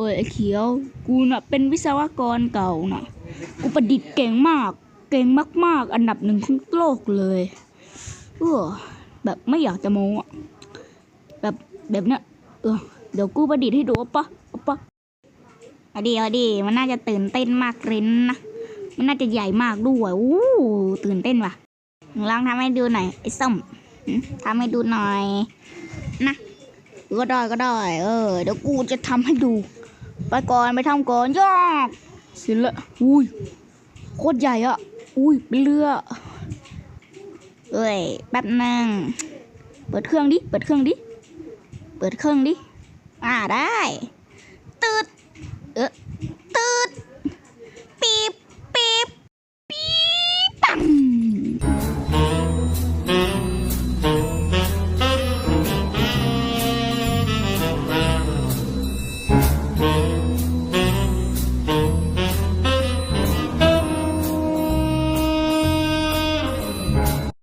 เอ้ยไอ้เขียว กูน่ะเป็นวิศวกรเก่าน่ะ กูประดิษฐ์เก่งมาก เก่งมาก ๆ อันดับหนึ่งของโลกเลย เออ แบบไม่อยากจะโม้อะแบบแบบเนี้ยเออเดี๋ยวกูประดิษฐ์ให้ดูปะปะเอาดีเอาดีมันน่าจะตื่นเต้นมากเลยนะมันน่าจะใหญ่มากด้วยอู้ตื่นเต้นว่ะลองทำให้ดูหน่อยไอ้ส้มหืมทำให้ดูหน่อย นะก็ได้ก็ได้ เออ เดี๋ยวกูจะทำให้ดู ไปก่อนไปทำก่อนยอกเสร็จละอุ้ยโคตรใหญ่อะอุ้ยเป็นเรือเอ้ยแป๊บหนึงเปิดเครื่องดิ เปิดเครื่องดิ เปิดเครื่องดิ อ่าได้